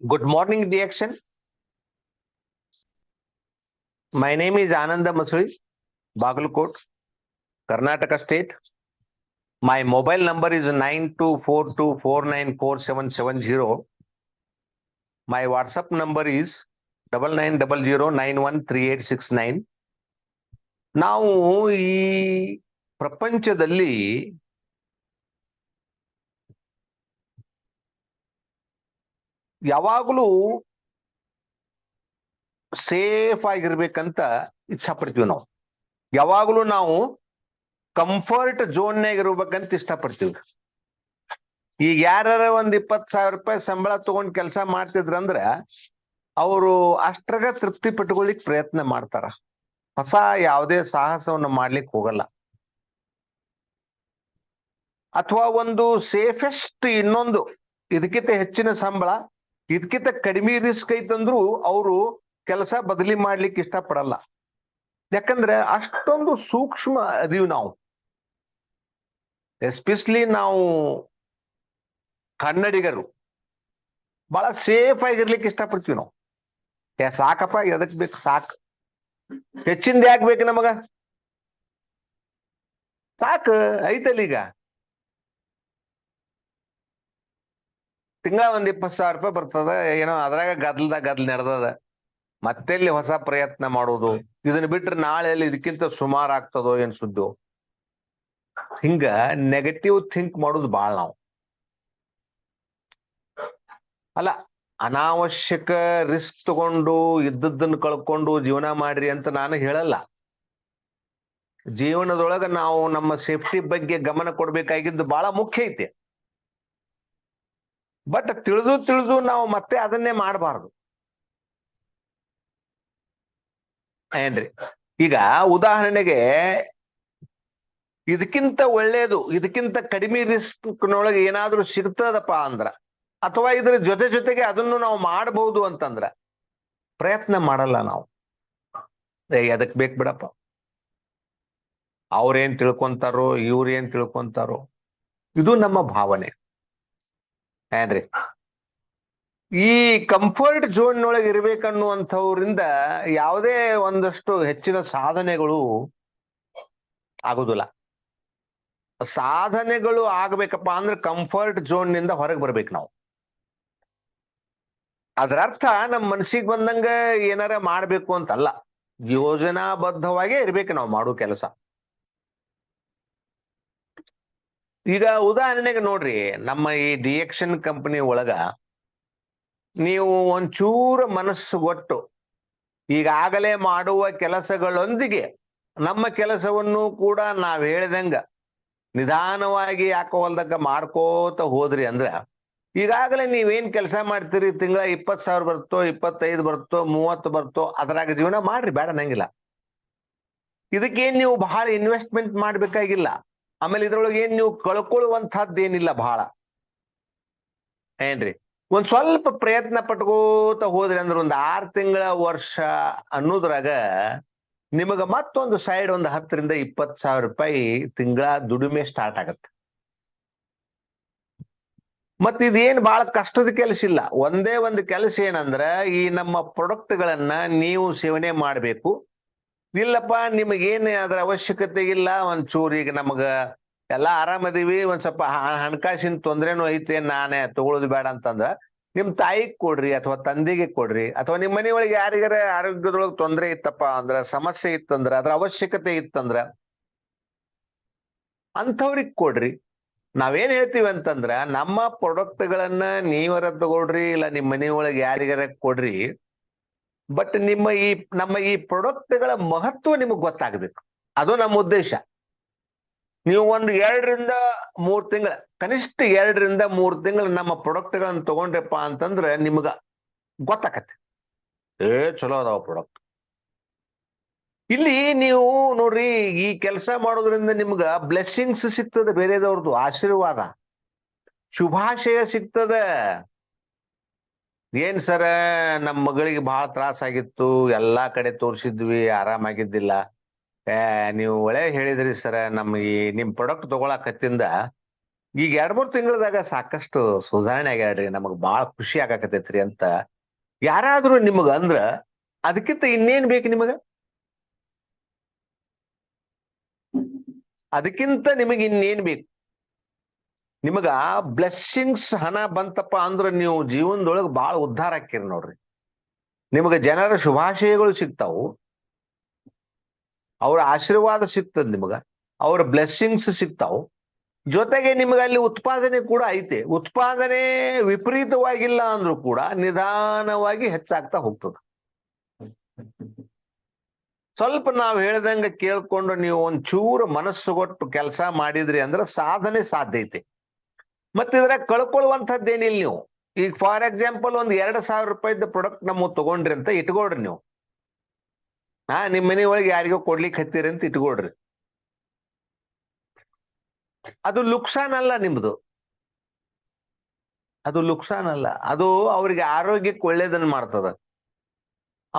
Good morning, Diaction. My name is Ananda Masuri, Bagalkot, Karnataka State. My mobile number is nine two four two four nine four seven seven zero. My WhatsApp number is double nine double zero nine one three eight six nine. ನಾವು ಈ ಪ್ರಪಂಚದಲ್ಲಿ ಯಾವಾಗಲೂ safe ಆಗಿರ್ಬೇಕಂತ ಇಚ್ಛಾ ಪಡ್ತೀವಿ ನಾವು. ಯಾವಾಗಲೂ ನಾವು comfort ಝೋನ್ಯಾಗ ಇರ್ಬೇಕಂತ ಇಷ್ಟಪಡ್ತೀವಿ. ಈಗ ಯಾರ ಒಂದ್ ಇಪ್ಪತ್ ಸಾವಿರ ರೂಪಾಯಿ ಸಂಬಳ ತಗೊಂಡ್ ಕೆಲಸ ಮಾಡ್ತಿದ್ರಂದ್ರ ಅವರು ಅಷ್ಟ್ರಾಗ ತೃಪ್ತಿ ಪಟ್ಕೊಳ್ಳಿಕ್ ಪ್ರಯತ್ನ ಮಾಡ್ತಾರ. ಹೊಸ ಯಾವುದೇ ಸಾಹಸವನ್ನು ಮಾಡ್ಲಿಕ್ಕೆ ಹೋಗಲ್ಲ. ಅಥವಾ ಒಂದು ಸೇಫೆಸ್ಟ್ ಇನ್ನೊಂದು, ಇದಕ್ಕಿಂತ ಹೆಚ್ಚಿನ ಸಂಬಳ ಇದಕ್ಕಿಂತ ಕಡಿಮೆ ರಿಸ್ಕ್ ಐತಂದ್ರು ಅವರು ಕೆಲಸ ಬದಲಿ ಮಾಡ್ಲಿಕ್ಕೆ ಇಷ್ಟಪಡಲ್ಲ. ಯಾಕಂದ್ರೆ ಅಷ್ಟೊಂದು ಸೂಕ್ಷ್ಮ ಅದೀವಿ ನಾವು. ಎಸ್ಪೆಷಲಿ ನಾವು ಕನ್ನಡಿಗರು. ಬಹಳ ಸೇಫ್ ಆಗಿರ್ಲಿಕ್ಕೆ ಇಷ್ಟಪಡ್ತೀವಿ ನಾವು. ಏ, ಸಾಕಪ್ಪ, ಎದಕ್ ಬೇಕು, ಸಾಕ್. ಹೆಚ್ಚಿಂದ ಯಾಕೆ ಬೇಕು ನಮಗ? ಸಾಕು, ಐತಲ್ಲ ಈಗ. ತಿಂಗಳ ಒಂದ್ ಇಪ್ಪತ್ ಸಾವಿರ ರೂಪಾಯಿ ಬರ್ತದ, ಏನೋ ಅದ್ರಾಗ ಗದ್ಲದ ಗದ್ಲ ನಡೆದದ ಮತ್ತೆಲ್ಲಿ ಹೊಸ ಪ್ರಯತ್ನ ಮಾಡೋದು. ಇದನ್ನ ಬಿಟ್ರೆ ನಾಳೆ ಎಲ್ಲಿ ಇದಕ್ಕಿಂತ ಸುಮಾರು ಆಗ್ತದೋ ಏನ್ ಸುದ್ದು? ಹಿಂಗ ನೆಗೆಟಿವ್ ಥಿಂಕ್ ಮಾಡೋದು ಬಾಳ ನಾವು. ಅಲ್ಲ, ಅನಾವಶ್ಯಕ ರಿಸ್ಕ್ ತಗೊಂಡು ಇದ್ದದ್ದನ್ನ ಕಳ್ಕೊಂಡು ಜೀವನ ಮಾಡ್ರಿ ಅಂತ ನಾನು ಹೇಳಲ್ಲ. ಜೀವನದೊಳಗ ನಾವು ನಮ್ಮ ಸೇಫ್ಟಿ ಬಗ್ಗೆ ಗಮನ ಕೊಡ್ಬೇಕಾಗಿದ್ದು ಬಹಳ ಮುಖ್ಯ ಐತಿ. ಬಟ್ ತಿಳಿದು ತಿಳಿದು ನಾವು ಮತ್ತೆ ಅದನ್ನೇ ಮಾಡಬಾರ್ದು. ಏನ್ರಿ? ಈಗ ಉದಾಹರಣೆಗೆ ಇದಕ್ಕಿಂತ ಒಳ್ಳೇದು, ಇದಕ್ಕಿಂತ ಕಡಿಮೆ ರಿಸ್ಕ್ನೊಳಗೆ ಏನಾದ್ರೂ ಸಿಗ್ತದಪ್ಪ ಅಂದ್ರ, ಅಥವಾ ಇದ್ರ ಜೊತೆ ಜೊತೆಗೆ ಅದನ್ನು ನಾವು ಮಾಡಬಹುದು ಅಂತಂದ್ರ ಪ್ರಯತ್ನ ಮಾಡಲ್ಲ ನಾವು. ಅದಕ್ಕೆ ಅದಕ್ ಬೇಕ್ ಬಿಡಪ್ಪ? ಅವ್ರೇನ್ ತಿಳ್ಕೊಂತಾರೋ, ಇವ್ರೇನ್ ತಿಳ್ಕೊಂತಾರೋ, ಇದು ನಮ್ಮ ಭಾವನೆ. ಏನ್ರಿ ಈ ಕಂಫರ್ಟ್ ಝೋನ್ ಒಳಗೆ ಇರ್ಬೇಕನ್ನುವಂಥವ್ರಿಂದ ಯಾವುದೇ ಒಂದಷ್ಟು ಹೆಚ್ಚಿನ ಸಾಧನೆಗಳು ಆಗುದಿಲ್ಲ. ಸಾಧನೆಗಳು ಆಗ್ಬೇಕಪ್ಪ ಅಂದ್ರೆ ಕಂಫರ್ಟ್ ಝೋನ್ನಿಂದ ಹೊರಗೆ ಬರ್ಬೇಕು ನಾವು. ಅದರ ಅರ್ಥ ನಮ್ಮ ಮನಸ್ಸಿಗೆ ಬಂದಂಗ ಏನಾರ ಮಾಡ್ಬೇಕು ಅಂತಲ್ಲ. ಯೋಜನಾಬದ್ಧವಾಗೇ ಇರ್ಬೇಕು ನಾವು ಮಾಡೋ ಕೆಲಸ. ಈಗ ಉದಾಹರಣೆಗೆ ನೋಡ್ರಿ, ನಮ್ಮ ಈ ಡಿಯಕ್ಷನ್ ಕಂಪನಿ ಒಳಗ ನೀವು ಒಂಚೂರು ಮನಸ್ಸು ಒಟ್ಟು ಈಗಾಗಲೇ ಮಾಡುವ ಕೆಲಸಗಳೊಂದಿಗೆ ನಮ್ಮ ಕೆಲಸವನ್ನು ಕೂಡ ನಾವು ಹೇಳಿದಂಗ ನಿಧಾನವಾಗಿ ಯಾಕೋ ಹೊಲ್ದಾಗ ಮಾಡ್ಕೋತ ಹೋದ್ರಿ ಅಂದ್ರ, ಈಗಾಗಲೇ ನೀವೇನ್ ಕೆಲಸ ಮಾಡ್ತೀರಿ, ತಿಂಗಳ ಇಪ್ಪತ್ ಸಾವಿರ ಬರುತ್ತೋ, ಇಪ್ಪತ್ತೈದು ಬರುತ್ತೋ, ಮೂವತ್ತು ಬರ್ತೋ ಅದ್ರಾಗ ಜೀವನ ಮಾಡ್ರಿ, ಬೇಡ ನಂಗಿಲ್ಲ. ಇದಕ್ಕೇನ್ ನೀವು ಬಹಳ ಇನ್ವೆಸ್ಟ್ಮೆಂಟ್ ಮಾಡ್ಬೇಕಾಗಿಲ್ಲ. ಆಮೇಲೆ ಇದ್ರೊಳಗೆ ಏನ್ ನೀವು ಕಳ್ಕೊಳ್ಳುವಂತಹದ್ದು ಏನಿಲ್ಲ ಬಹಳ ಏನ್ರಿ? ಒಂದ್ ಸ್ವಲ್ಪ ಪ್ರಯತ್ನ ಪಟ್ಕೋತ ಹೋದ್ರಿ ಅಂದ್ರೆ ಒಂದ್ ಆರ್ ತಿಂಗಳ ವರ್ಷ ಅನ್ನೋದ್ರಾಗ ನಿಮಗ ಮತ್ತೊಂದು ಸೈಡ್ ಒಂದು ಹತ್ತರಿಂದ ಇಪ್ಪತ್ ಸಾವಿರ ರೂಪಾಯಿ ತಿಂಗಳ ದುಡಿಮೆ ಸ್ಟಾರ್ಟ್ ಆಗತ್ತೆ. ಮತ್ತ ಇದೇನ್ ಬಹಳ ಕಷ್ಟದ ಕೆಲಸ ಇಲ್ಲ. ಒಂದೇ ಒಂದು ಕೆಲಸ ಏನಂದ್ರ ಈ ನಮ್ಮ ಪ್ರಾಡಕ್ಟ್ ಗಳನ್ನ ನೀವು ಸೇವನೆ ಮಾಡ್ಬೇಕು. ಇಲ್ಲಪ್ಪ, ನಿಮಗೇನ್ ಅದ್ರ ಅವಶ್ಯಕತೆ ಇಲ್ಲ. ಒಂಚೂರು ಈಗ ನಮಗ ಎಲ್ಲಾ ಆರಾಮದೀವಿ. ಒಂದ್ ಸ್ವಲ್ಪ ಹಣಕಾಸಿನ ತೊಂದ್ರೆನೂ ಐತೆ, ನಾನೇ ತಗೊಳ್ಳೋದು ಬೇಡ ಅಂತಂದ್ರ ನಿಮ್ ತಾಯಿಗ್ ಕೊಡ್ರಿ ಅಥವಾ ತಂದೆಗೆ ಕೊಡ್ರಿ ಅಥವಾ ನಿಮ್ ಮನೆಯೊಳಗೆ ಯಾರಿಗಾರ ಆರೋಗ್ಯದೊಳಗೆ ತೊಂದ್ರೆ ಇತ್ತಪ್ಪ ಅಂದ್ರ, ಸಮಸ್ಯೆ ಇತ್ತಂದ್ರ, ಅದ್ರ ಅವಶ್ಯಕತೆ ಇತ್ತಂದ್ರ ಅಂಥವ್ರಿಗೆ ಕೊಡ್ರಿ. ನಾವೇನ್ ಹೇಳ್ತೀವಿ ಅಂತಂದ್ರ, ನಮ್ಮ ಪ್ರಾಡಕ್ಟ್ ಗಳನ್ನ ನೀವರ ತಗೊಳ್ರಿ, ಇಲ್ಲ ನಿಮ್ ಮನೆಯೊಳಗೆ ಯಾರಿಗಾರ ಕೊಡ್ರಿ. ಬಟ್ ನಿಮ್ಮ ಈ ನಮ್ಮ ಈ ಪ್ರೊಡಕ್ಟ್ಗಳ ಮಹತ್ವ ನಿಮಗೆ ಗೊತ್ತಾಗಬೇಕು. ಅದು ನಮ್ಮ ಉದ್ದೇಶ. ನೀವು ಒಂದು ಎರಡರಿಂದ ಮೂರ್ ತಿಂಗಳ ಕನಿಷ್ಠ ಎರಡರಿಂದ ಮೂರು ತಿಂಗಳು ನಮ್ಮ ಪ್ರೊಡಕ್ಟ್ಗಳನ್ನು ತಗೊಂಡ್ರಪ್ಪ ಅಂತಂದ್ರೆ ನಿಮ್ಗ ಗೊತ್ತಾಕತ್ತೆ. ಏ ಚಲೋ ಅದಾವ ಪ್ರಾಡಕ್ಟ್ ಇಲ್ಲಿ ನೀವು ನೋಡ್ರಿ ಈ ಕೆಲಸ ಮಾಡೋದ್ರಿಂದ ನಿಮ್ಗ ಬ್ಲೆಸ್ಸಿಂಗ್ಸ್ ಸಿಗ್ತದೆ ಬೇರೆದವ್ರದ್ದು ಆಶೀರ್ವಾದ. ಶುಭಾಶಯ ಸಿಗ್ತದ. ಏನ್ ಸರ, ನಮ್ ಮಗಳಿಗೆ ಬಹಳ ತ್ರಾಸ ಆಗಿತ್ತು, ಎಲ್ಲಾ ಕಡೆ ತೋರ್ಸಿದ್ವಿ ಆರಾಮಾಗಿದ್ದಿಲ್ಲ ಏ, ನೀವು ಒಳ್ಳೆ ಹೇಳಿದ್ರಿ ಸರ ಈ ನಿಮ್ ಪ್ರಾಡಕ್ಟ್ ತಗೊಳಕತ್ತಿಂದ. ಈಗ ಎರಡ್ ಮೂರ್ ತಿಂಗಳದಾಗ ಸಾಕಷ್ಟು ಸುಧಾರಣೆ ಆಗ್ಯಾಡ್ರಿ ನಮಗ್ ಬಾಳ ಖುಷಿ ಆಗಾಕತೈತ್ರಿ ಅಂತ. ಯಾರಾದ್ರೂ ನಿಮಗ ಅಂದ್ರ, ಅದಕ್ಕಿಂತ ಇನ್ನೇನ್ ಬೇಕು ನಿಮಗ? ಅದಕ್ಕಿಂತ ನಿಮಗ್ ಇನ್ನೇನ್ ಬೇಕು? ನಿಮಗ ಬ್ಲೆಸ್ಸಿಂಗ್ಸ್ ಹಣ ಬಂತಪ್ಪ ಅಂದ್ರ ನೀವು ಜೀವನದೊಳಗೆ ಬಹಳ ಉದ್ಧಾರ ಆಕ್ಕಿರಿ ನೋಡ್ರಿ. ನಿಮಗ ಜನರ ಶುಭಾಶಯಗಳು ಸಿಗ್ತಾವು. ಅವ್ರ ಆಶೀರ್ವಾದ ಸಿಗ್ತದ ನಿಮಗ. ಅವ್ರ ಬ್ಲೆಸ್ಸಿಂಗ್ಸ್ ಸಿಗ್ತಾವು. ಜೊತೆಗೆ ನಿಮಗೆ ಅಲ್ಲಿ ಉತ್ಪಾದನೆ ಕೂಡ ಐತೆ. ಉತ್ಪಾದನೆ ವಿಪರೀತವಾಗಿಲ್ಲ ಅಂದ್ರೂ ಕೂಡ ನಿಧಾನವಾಗಿ ಹೆಚ್ಚಾಗ್ತಾ ಹೋಗ್ತದ. ಸ್ವಲ್ಪ ನಾವು ಹೇಳ್ದಂಗ ಕೇಳ್ಕೊಂಡು ನೀವು ಒಂದ್ ಮನಸ್ಸು ಕೊಟ್ಟು ಕೆಲಸ ಮಾಡಿದ್ರಿ ಅಂದ್ರೆ ಸಾಧನೆ ಸಾಧ್ಯ ಐತೆ. ಮತ್ತೆ ಇದ್ರಾಗ ಕಳ್ಕೊಳ್ಳುವಂಥದ್ದೇನಿಲ್ಲ ನೀವು? ಈಗ ಫಾರ್ ಎಕ್ಸಾಂಪಲ್ ಒಂದ್ ಎರಡ್ ಸಾವಿರ ರೂಪಾಯಿದ ಪ್ರಾಡಕ್ಟ್ ನಮ್ಮ ತಗೊಂಡ್ರಿ ಅಂತ ಇಟ್ಕೊಳ್ರಿ ನೀವು. ಹಾ, ನಿಮ್ ಮನೆ ಒಳಗೆ ಯಾರಿಗೋ ಕೊಡ್ಲಿಕ್ಕೆ ಹತ್ತೀರಿ ಅಂತ ಇಟ್ಕೊಳ್ರಿ. ಅದು ಲುಕ್ಸಾನ್ ಅಲ್ಲ ನಿಮ್ದು. ಅದು ಲುಕ್ಸಾನ್ ಅಲ್ಲ. ಅದು ಅವ್ರಿಗೆ ಆರೋಗ್ಯಕ್ಕೆ ಒಳ್ಳೇದನ್ನ ಮಾಡ್ತದ.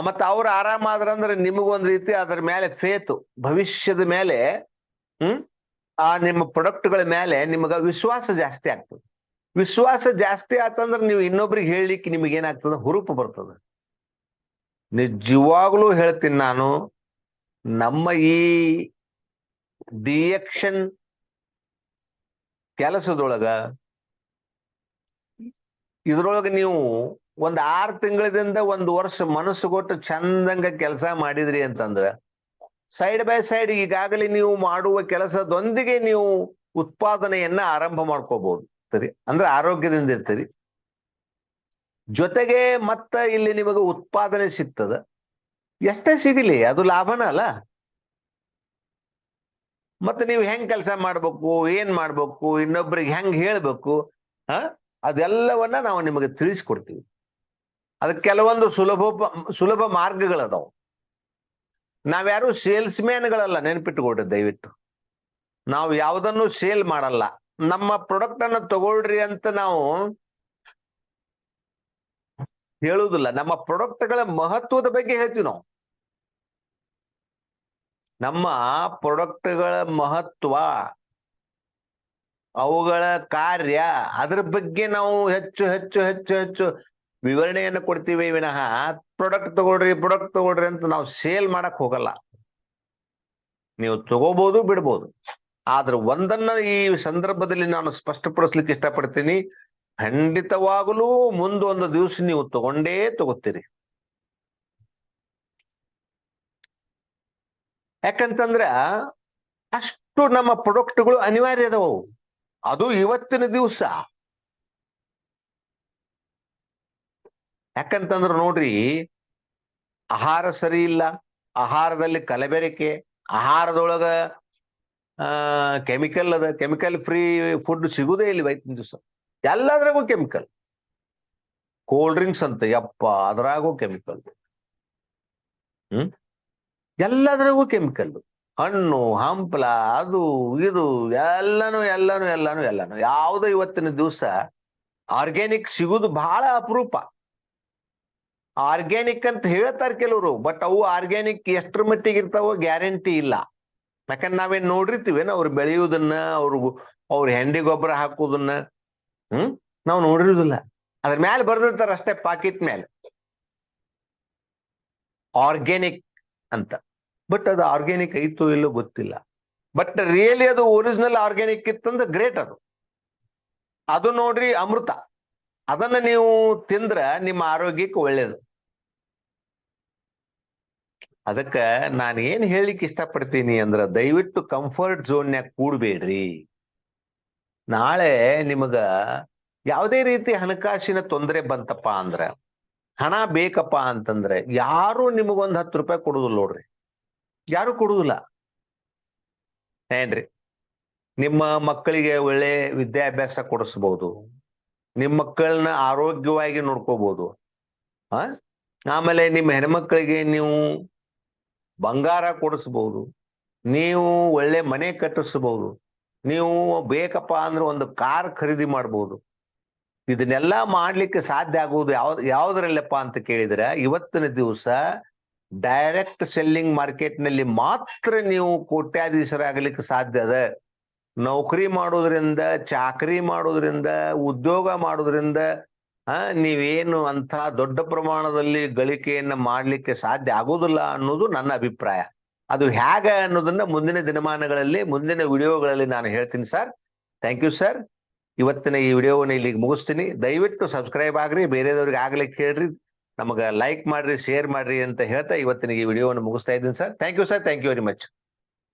ಮತ್ತ ಅವ್ರು ಆರಾಮಾದ್ರಂದ್ರೆ ನಿಮಗೊಂದ್ ರೀತಿ ಅದ್ರ ಮೇಲೆ ಫೇತು ಭವಿಷ್ಯದ ಮೇಲೆ, ಹ್ಮ್? ಆ ನಿಮ್ಮ ಪ್ರೊಡಕ್ಟ್ಗಳ ಮೇಲೆ ನಿಮಗ ವಿಶ್ವಾಸ ಜಾಸ್ತಿ ಆಗ್ತದೆ. ವಿಶ್ವಾಸ ಜಾಸ್ತಿ ಆತಂದ್ರೆ ನೀವು ಇನ್ನೊಬ್ರಿಗೆ ಹೇಳಲಿಕ್ಕೆ ನಿಮಗೆ ಏನಾಗ್ತದ? ಹುರುಪು ಬರ್ತದ. ನಿಜವಾಗ್ಲೂ ಹೇಳ್ತೀನಿ ನಾನು, ನಮ್ಮ ಈ ಡಿಯಕ್ಷನ್ ಕೆಲಸದೊಳಗ ಇದ್ರೊಳಗ ನೀವು ಒಂದ್ ಆರು ತಿಂಗಳದಿಂದ ಒಂದು ವರ್ಷ ಮನಸ್ಸು ಕೊಟ್ಟು ಚಂದಂಗ ಕೆಲಸ ಮಾಡಿದ್ರಿ ಅಂತಂದ್ರ ಸೈಡ್ ಬೈ ಸೈಡ್ ಈಗಾಗಲೇ ನೀವು ಮಾಡುವ ಕೆಲಸದೊಂದಿಗೆ ನೀವು ಉತ್ಪಾದನೆಯನ್ನ ಆರಂಭ ಮಾಡ್ಕೋಬಹುದು ಸರಿ? ಅಂದ್ರೆ ಆರೋಗ್ಯದಿಂದ ಇರ್ತೀರಿ. ಜೊತೆಗೆ ಮತ್ತ ಇಲ್ಲಿ ನಿಮಗೆ ಉತ್ಪಾದನೆ ಸಿಗ್ತದ. ಎಷ್ಟೇ ಸಿಗಲಿ, ಅದು ಲಾಭನ ಅಲ್ಲ. ಮತ್ತೆ ನೀವು ಹೆಂಗ್ ಕೆಲಸ ಮಾಡ್ಬೇಕು, ಏನ್ ಮಾಡ್ಬೇಕು, ಇನ್ನೊಬ್ರಿಗೆ ಹೆಂಗ್ ಹೇಳ್ಬೇಕು, ಹ? ಅದೆಲ್ಲವನ್ನ ನಾವು ನಿಮಗೆ ತಿಳಿಸ್ಕೊಡ್ತೀವಿ. ಅದಕ್ಕೆ ಕೆಲವೊಂದು ಸುಲಭ ಸುಲಭ ಮಾರ್ಗಗಳದಾವು. ನಾವ್ಯಾರು ಸೇಲ್ಸ್ ಮ್ಯಾನ್ಗಳಲ್ಲ ನೆನಪಿಟ್ಟುಕೊಡ್ರಿ ದಯವಿಟ್ಟು. ನಾವು ಯಾವುದನ್ನು ಸೇಲ್ ಮಾಡಲ್ಲ. ನಮ್ಮ ಪ್ರಾಡಕ್ಟ್ ಅನ್ನ ತಗೊಳ್ರಿ ಅಂತ ನಾವು ಹೇಳುವುದಿಲ್ಲ. ನಮ್ಮ ಪ್ರಾಡಕ್ಟ್ಗಳ ಮಹತ್ವದ ಬಗ್ಗೆ ಹೇಳ್ತೀವಿ ನಾವು. ನಮ್ಮ ಪ್ರಾಡಕ್ಟ್ಗಳ ಮಹತ್ವ, ಅವುಗಳ ಕಾರ್ಯ, ಅದ್ರ ಬಗ್ಗೆ ನಾವು ಹೆಚ್ಚು ಹೆಚ್ಚು ಹೆಚ್ಚು ಹೆಚ್ಚು ವಿವರಣೆಯನ್ನು ಕೊಡ್ತೀವಿ ವಿನಃ ಪ್ರಾಡಕ್ಟ್ ತಗೊಳ್ರಿ ಪ್ರಾಡಕ್ಟ್ ತಗೊಳ್ರಿ ಅಂತ ನಾವು ಸೇಲ್ ಮಾಡಕ್ ಹೋಗಲ್ಲ. ನೀವು ತಗೋಬಹುದು ಬಿಡ್ಬೋದು. ಆದ್ರೆ ಒಂದನ್ನ ಈ ಸಂದರ್ಭದಲ್ಲಿ ನಾನು ಸ್ಪಷ್ಟಪಡಿಸ್ಲಿಕ್ಕೆ ಇಷ್ಟಪಡ್ತೀನಿ. ಖಂಡಿತವಾಗಲೂ ಮುಂದೊಂದು ದಿವಸ ನೀವು ತಗೊಂಡೇ ತಗೋತೀರಿ. ಯಾಕಂತಂದ್ರ ಅಷ್ಟು ನಮ್ಮ ಪ್ರಾಡಕ್ಟ್ಗಳು ಅನಿವಾರ್ಯ ಅದಾವು. ಅದು ಇವತ್ತಿನ ದಿವಸ. ಯಾಕಂತಂದ್ರ ನೋಡ್ರಿ, ಆಹಾರ ಸರಿ ಇಲ್ಲ, ಆಹಾರದಲ್ಲಿ ಕಲಬೆರಕೆ, ಆಹಾರದೊಳಗ ಕೆಮಿಕಲ್ ಅದ ಕೆಮಿಕಲ್ ಫ್ರೀ ಫುಡ್ ಸಿಗುದೇ ಇಲ್ಲ ಇವತ್ತಿನ ದಿವಸ. ಎಲ್ಲದ್ರಾಗೂ ಕೆಮಿಕಲ್ ಕೋಲ್ಡ್ ಡ್ರಿಂಕ್ಸ್ ಅಂತ, ಯಪ್ಪ, ಅದ್ರಾಗೂ ಕೆಮಿಕಲ್ ಹ್ಮ್? ಎಲ್ಲದ್ರಾಗೂ ಕೆಮಿಕಲ್ ಹಣ್ಣು, ಹಂಪಲ, ಅದು, ಇದು, ಎಲ್ಲಾನು ಎಲ್ಲಾನು ಎಲ್ಲಾನು ಎಲ್ಲಾನು. ಯಾವ್ದು ಇವತ್ತಿನ ದಿವಸ ಆರ್ಗ್ಯಾನಿಕ್ ಸಿಗುದು ಬಹಳ ಅಪರೂಪ. ಆರ್ಗ್ಯಾನಿಕ್ ಅಂತ ಹೇಳ್ತಾರೆ ಕೆಲವರು ಬಟ್ ಅವು ಆರ್ಗ್ಯಾನಿಕ್ ಎಷ್ಟರ ಮಟ್ಟಿಗೆ ಇರ್ತಾವೋ ಗ್ಯಾರಂಟಿ ಇಲ್ಲ. ಯಾಕಂದ್ರೆ ನಾವೇನ್ ನೋಡಿರ್ತೀವೇನ ಅವ್ರು ಬೆಳೆಯುವುದನ್ನ, ಅವ್ರು ಅವ್ರ ಹೆಂಡಿ ಗೊಬ್ಬರ ಹಾಕುದನ್ನ ಹ್ಮ್? ನಾವು ನೋಡಿರುದಿಲ್ಲ. ಅದ್ರ ಮ್ಯಾಲೆ ಬರ್ದಿರ್ತಾರ ಅಷ್ಟೇ ಪಾಕಿಟ್ ಮೇಲೆ ಆರ್ಗ್ಯಾನಿಕ್ ಅಂತ. ಬಟ್ ಅದು ಆರ್ಗ್ಯಾನಿಕ್ ಐತೋ ಇಲ್ಲೋ ಗೊತ್ತಿಲ್ಲ. ಬಟ್ ರಿಯಲಿ ಅದು ಒರಿಜಿನಲ್ ಆರ್ಗ್ಯಾನಿಕ್ ಇತ್ತಂದ್ರೆ ಗ್ರೇಟ್ ಅದು. ಅದು ನೋಡ್ರಿ ಅಮೃತ. ಅದನ್ನ ನೀವು ತಿಂದ್ರ ನಿಮ್ಮ ಆರೋಗ್ಯಕ್ಕೆ ಒಳ್ಳೇದು. ಅದಕ್ಕ ನಾನು ಏನ್ ಹೇಳಲಿಕ್ಕೆ ಇಷ್ಟಪಡ್ತೀನಿ ಅಂದ್ರ ದಯವಿಟ್ಟು ಕಂಫರ್ಟ್ ಝೋನ್ಯಾಗ ಕೂಡ್ಬೇಡ್ರಿ. ನಾಳೆ ನಿಮಗ ಯಾವುದೇ ರೀತಿ ಹಣಕಾಸಿನ ತೊಂದರೆ ಬಂತಪ್ಪ ಅಂದ್ರ, ಹಣ ಬೇಕಪ್ಪ ಅಂತಂದ್ರೆ ಯಾರು ನಿಮಗೊಂದ್ ಹತ್ತು ರೂಪಾಯಿ ಕೊಡುದಿಲ್ಲ ನೋಡ್ರಿ. ಯಾರು ಕೊಡುದಿಲ್ಲ. ಏನ್ರಿ? ನಿಮ್ಮ ಮಕ್ಕಳಿಗೆ ಒಳ್ಳೆ ವಿದ್ಯಾಭ್ಯಾಸ ಕೊಡಿಸ್ಬೋದು. ನಿಮ್ಮ ಮಕ್ಕಳನ್ನ ಆರೋಗ್ಯವಾಗಿ ನೋಡ್ಕೋಬಹುದು ಆ? ಆಮೇಲೆ ನಿಮ್ಮ ಹೆಣ್ಮಕ್ಳಿಗೆ ನೀವು ಬಂಗಾರ ಕೊಡಿಸ್ಬೋದು. ನೀವು ಒಳ್ಳೆ ಮನೆ ಕಟ್ಟಿಸ್ಬೋದು. ನೀವು ಬೇಕಪ್ಪ ಅಂದ್ರೆ ಒಂದು ಕಾರ್ ಖರೀದಿ ಮಾಡ್ಬೋದು. ಇದನ್ನೆಲ್ಲ ಮಾಡ್ಲಿಕ್ಕೆ ಸಾಧ್ಯ ಆಗುವುದು ಯಾವ್ದು ಯಾವ್ದ್ರಲ್ಲಪ್ಪ ಅಂತ ಕೇಳಿದ್ರೆ, ಇವತ್ತಿನ ದಿವಸ ಡೈರೆಕ್ಟ್ ಸೆಲ್ಲಿಂಗ್ ಮಾರ್ಕೆಟ್ನಲ್ಲಿ ಮಾತ್ರ ನೀವು ಕೋಟ್ಯಾಧೀಶರಾಗಲಿಕ್ಕೆ ಸಾಧ್ಯ ಅದ. ನೌಕರಿ ಮಾಡೋದ್ರಿಂದ, ಚಾಕರಿ ಮಾಡೋದ್ರಿಂದ, ಉದ್ಯೋಗ ಮಾಡೋದ್ರಿಂದ ಆ, ನೀವೇನು ಅಂತ ದೊಡ್ಡ ಪ್ರಮಾಣದಲ್ಲಿ ಗಳಿಕೆಯನ್ನ ಮಾಡ್ಲಿಕ್ಕೆ ಸಾಧ್ಯ ಆಗೋದಿಲ್ಲ ಅನ್ನೋದು ನನ್ನ ಅಭಿಪ್ರಾಯ. ಅದು ಹೇಗೆ ಅನ್ನೋದನ್ನ ಮುಂದಿನ ದಿನಮಾನಗಳಲ್ಲಿ, ಮುಂದಿನ ವಿಡಿಯೋಗಳಲ್ಲಿ ನಾನು ಹೇಳ್ತೀನಿ ಸರ್. ಥ್ಯಾಂಕ್ ಯು ಸರ್ ಇವತ್ತಿನ ಈ ವಿಡಿಯೋವನ್ನು ಇಲ್ಲಿಗೆ ಮುಗಿಸ್ತೀನಿ. ದಯವಿಟ್ಟು ಸಬ್ಸ್ಕ್ರೈಬ್ ಆಗ್ರಿ, ಬೇರೆದವ್ರಿಗೆ ಆಗ್ಲಿಕ್ಕೆ ಹೇಳ್ರಿ. ನಮಗೆ ಲೈಕ್ ಮಾಡ್ರಿ ಶೇರ್ ಮಾಡ್ರಿ ಅಂತ ಹೇಳ್ತಾ ಇವತ್ತಿನ ಈ ವಿಡಿಯೋವನ್ನು ಮುಗಿಸ್ತಾ ಇದ್ದೀನಿ sir thank you sir thank you very much